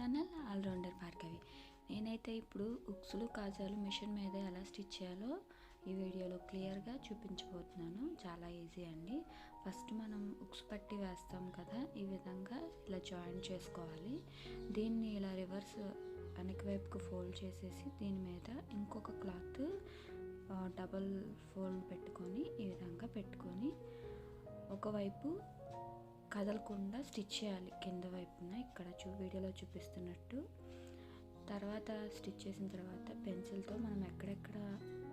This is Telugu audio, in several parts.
ఛానల్ ఆల్రౌండర్ భార్గవి నేనైతే ఇప్పుడు ఉక్సులు కాజాలు మిషన్ మీద ఎలా స్టిచ్ చేయాలో ఈ వీడియోలో క్లియర్గా చూపించబోతున్నాను. చాలా ఈజీ అండి. ఫస్ట్ మనం ఉక్స్ పట్టి వేస్తాం కదా ఈ విధంగా ఇలా జాయిన్ చేసుకోవాలి. దీన్ని ఇలా రివర్స్ వెనక వైపుకు ఫోల్డ్ చేసేసి దీని మీద ఇంకొక క్లాత్ డబల్ ఫోల్డ్ పెట్టుకొని ఈ విధంగా పెట్టుకొని ఒకవైపు కదలకుండా స్టిచ్ చేయాలి. కింద వైపున ఇక్కడ చూ వీడియోలో చూపిస్తున్నట్టు. తర్వాత స్టిచ్ చేసిన తర్వాత పెన్సిల్తో మనం ఎక్కడెక్కడ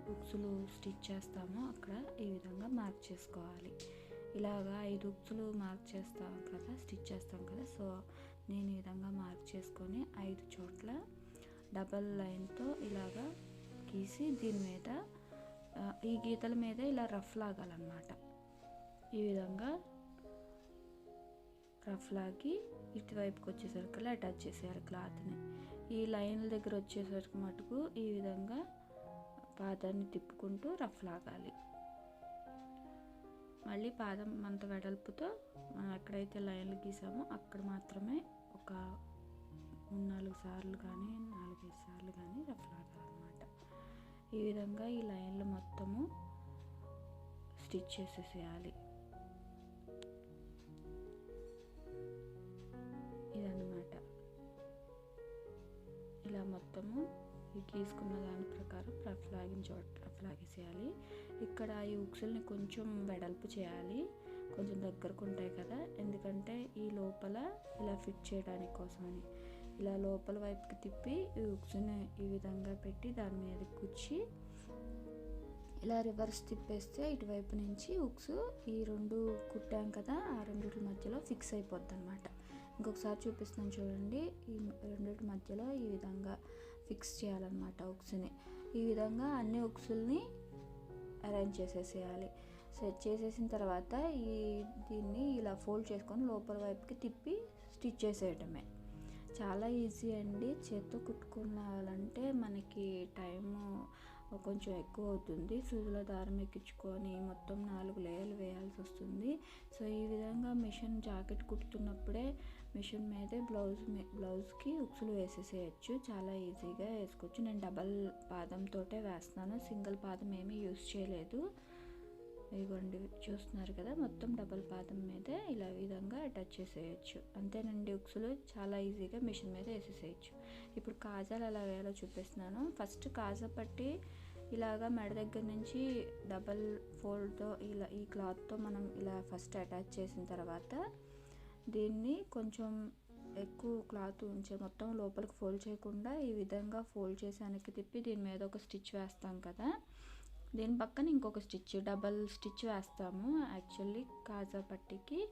ఉక్సులు స్టిచ్ చేస్తామో అక్కడ ఈ విధంగా మార్క్ చేసుకోవాలి. ఇలాగా ఐదు ఉక్సులు మార్క్ చేస్తాం కదా స్టిచ్ చేస్తాం కదా సో నేను ఈ విధంగా మార్క్ చేసుకొని ఐదు చోట్ల డబల్ లైన్తో ఇలాగా గీసి దీని మీద ఈ గీతల మీద ఇలా రఫ్ లాగాలన్నమాట. ఈ విధంగా రఫ్ లాగి ఇటువైపుకి వచ్చేసరికి అటాచ్ చేసేయాలి క్లాత్ని ఈ లైన్ల దగ్గర వచ్చేసరికి మటుకు ఈ విధంగా పాదాన్ని తిప్పుకుంటూ రఫ్ లాగాలి. మళ్ళీ పాదం అంత వెడల్పుతో మనం ఎక్కడైతే లైన్లు గీసామో అక్కడ మాత్రమే ఒక మూడు నాలుగు సార్లు కానీ నాలుగైదు సార్లు కానీ రఫ్ లాగాలన్నమాట. ఈ విధంగా ఈ లైన్లు మొత్తము స్టిచ్ చేసేసేయాలి. మొత్తము గీసుకున్న దాని ప్రకారం రఫ్ లాగిన చోట రఫ్ లాగేసేయాలి ఇక్కడ ఈ ఉక్సుల్ని కొంచెం వెడల్పు చేయాలి. కొంచెం దగ్గరకు ఉంటాయి కదా. ఎందుకంటే ఈ లోపల ఇలా ఫిట్ చేయడానికి కోసమని. ఇలా లోపల వైపుకి తిప్పి ఈ ఉక్సుని ఈ విధంగా పెట్టి దాని మీద కూర్చి ఇలా రివర్స్ తిప్పేస్తే ఇటువైపు నుంచి ఉక్స్ ఈ రెండు కుట్టాం కదా ఆ రెండింటి మధ్యలో ఫిక్స్ అయిపోద్ది అనమాట ఇంకొకసారి చూపిస్తున్నాను చూడండి. ఈ రెండింటి మధ్యలో ఈ విధంగా ఫిక్స్ చేయాలన్నమాట ఉక్స్ని. ఈ విధంగా అన్ని ఉక్సుల్ని అరేంజ్ చేసేసేయాలి. సెట్ చేసేసిన తర్వాత ఈ దీన్ని ఇలా ఫోల్డ్ చేసుకొని లోపల వైపుకి తిప్పి స్టిచ్ చేసేయటమే. చాలా ఈజీ అండి. చేత్తో కుట్టుకోవాలంటే మనకి టైము కొంచెం ఎక్కువ అవుతుంది. సూదుల దారం ఎక్కించుకొని మొత్తం నాలుగు లేయర్లు వేయాల్సి వస్తుంది. సో ఈ విధంగా మిషన్ జాకెట్ కుట్టుతున్నప్పుడే మిషన్ మీదే బ్లౌజ్ బ్లౌజ్కి ఉక్సులు వేసేసేయచ్చు. చాలా ఈజీగా వేసుకోవచ్చు. నేను డబల్ పాదంతో వేస్తున్నాను. సింగిల్ పాదం ఏమీ యూస్ చేయలేదు. ఇదిగోండి చూస్తున్నారు కదా మొత్తం డబల్ పాదం మీద ఇలా విధంగా అటాచ్ చేసేయచ్చు. అంతేనండి ఉక్సులు. చాలా ఈజీగా మిషన్ మీద వేసేసేయచ్చు. ఇప్పుడు కాజాలు ఎలా వేయాలో చూపిస్తున్నాను. ఫస్ట్ కాజా పట్టి ఇలాగా మెడ దగ్గర నుంచి డబల్ ఫోల్డ్తో ఇలా ఈ క్లాత్తో మనం ఇలా ఫస్ట్ అటాచ్ చేసిన తర్వాత దీన్ని కొంచెం ఎక్కువ క్లాత్ ఉంచే మొత్తం లోపలికి ఫోల్డ్ చేయకుండా ఈ విధంగా ఫోల్డ్ చేసి వెనక్కి తిప్పి దీని మీద ఒక స్టిచ్ వేస్తాం కదా. దీని పక్కన ఇంకొక స్టిచ్ డబల్ స్టిచ్ వేస్తాము. యాక్చువల్లీ కాజా పట్టికి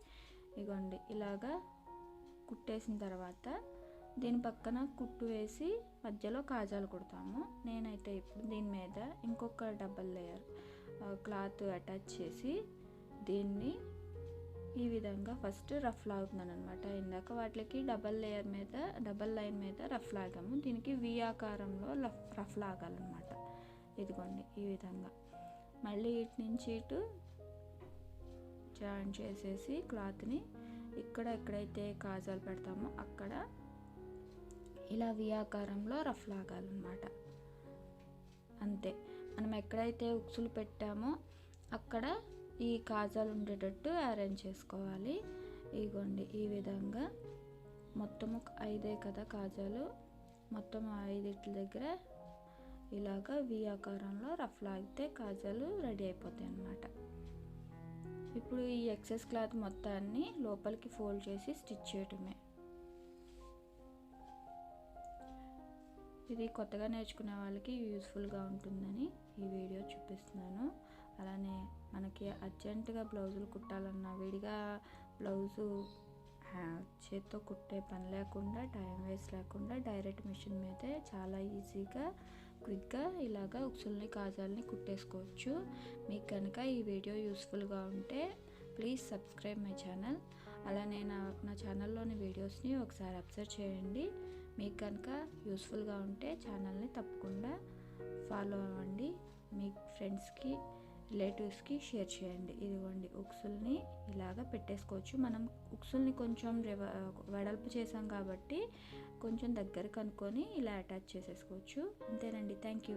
ఇగోండి ఇలాగా కుట్టేసిన తర్వాత దీని పక్కన కుట్టు వేసి మధ్యలో కాజాలు కుడతాము. నేనైతే ఇప్పుడు దీని మీద ఇంకొక డబల్ లేయర్ క్లాత్ అటాచ్ చేసి దీన్ని ఈ విధంగా ఫస్ట్ రఫ్ లాగుతున్నాను అనమాట ఇందాక వాటికి డబల్ లేయర్ మీద డబల్ లైన్ మీద రఫ్ లాగాము. దీనికి వి ఆకారంలో రఫ్ లాగాలన్నమాట. ఇదిగోండి ఈ విధంగా. మళ్ళీ ఇటు నుంచి ఇటు జాయిన్ చేసేసి క్లాత్ని ఇక్కడ ఎక్కడైతే కాజాలు పెడతామో అక్కడ ఇలా వి ఆకారంలో రఫ్ లాగాలన్నమాట. అంతే. మనం ఎక్కడైతే ఉక్సులు పెట్టామో అక్కడ ఈ కాజాలు ఉండేటట్టు అరేంజ్ చేసుకోవాలి. ఇగోండి ఈ విధంగా మొత్తము ఐదే కదా కాజాలు. మొత్తం ఐదింటి దగ్గర ఇలాగా వి ఆకారంలో రఫ్ లాగితే కాజాలు రెడీ అయిపోతాయి అన్నమాట. ఇప్పుడు ఈ ఎక్సెస్ క్లాత్ మొత్తాన్ని లోపలికి ఫోల్డ్ చేసి స్టిచ్ చేయటమే. ఇది కొత్తగా నేర్చుకునే వాళ్ళకి యూస్ఫుల్గా ఉంటుందని ఈ వీడియో చూపిస్తున్నాను. అలానే మనకి అర్జెంటుగా బ్లౌజులు కుట్టాలన్నా విడిగా బ్లౌజు చేత్తో కుట్టే పని లేకుండా టైం వేస్ట్ లేకుండా డైరెక్ట్ మిషన్ మీదే చాలా ఈజీగా క్విక్గా ఇలాగా ఉక్సుల్ని కాజాలని కుట్టేసుకోవచ్చు. మీకు కనుక ఈ వీడియో యూస్ఫుల్గా ఉంటే ప్లీజ్ సబ్స్క్రైబ్ మై ఛానల్. అలానే నా నా ఛానల్లోని వీడియోస్ని ఒకసారి అబ్జర్వ్ చేయండి. మీకు కనుక యూస్ఫుల్గా ఉంటే ఛానల్ని తప్పకుండా ఫాలో అవ్వండి. మీ ఫ్రెండ్స్కి రిలేటివ్స్కి షేర్ చేయండి. ఇదిగోండి ఉక్సుల్ని ఇలాగా పెట్టేసుకోవచ్చు. మనం ఉక్సుల్ని కొంచెం రెవ వెడల్పు చేసాం కాబట్టి కొంచెం దగ్గర కనుక్కొని ఇలా అటాచ్ చేసేసుకోవచ్చు. అంతేనండి. Thank you